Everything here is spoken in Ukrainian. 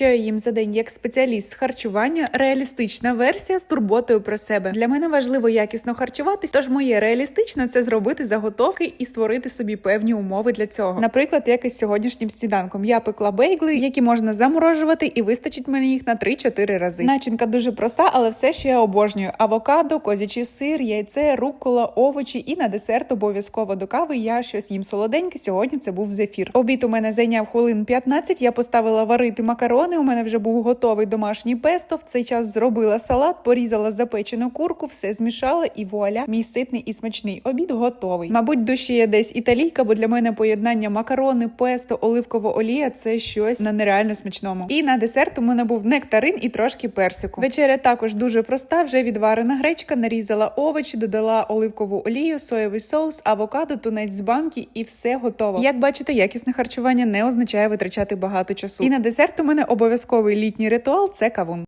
Я їм за день як спеціаліст з харчування, реалістична версія з турботою про себе. Для мене важливо якісно харчуватись, тож моє реалістично це зробити заготовки і створити собі певні умови для цього. Наприклад, як із сьогоднішнім сніданком я пекла бейгли, які можна заморожувати, і вистачить мені їх на 3-4 рази. Начинка дуже проста, але все, що я обожнюю: авокадо, козячий сир, яйце, рукола, овочі і на десерт обов'язково до кави я щось їм солоденьке. Сьогодні це був зефір. Обід у мене зайняв хвилин 15, Я поставила варити макарони. У мене вже був готовий домашній песто. В цей час зробила салат, порізала запечену курку, все змішала і вуаля, мій ситний і смачний обід готовий. Мабуть, душі є десь італійка, бо для мене поєднання макарони, песто, оливкова олія це щось на нереально смачному. І на десерт у мене був нектарин і трошки персику. Вечеря також дуже проста. Вже відварена гречка, нарізала овочі, додала оливкову олію, соєвий соус, авокадо, тунець з банки, і все готово. Як бачите, якісне харчування не означає витрачати багато часу. І на десерт у мене обов'язковий літній ритуал це кавун.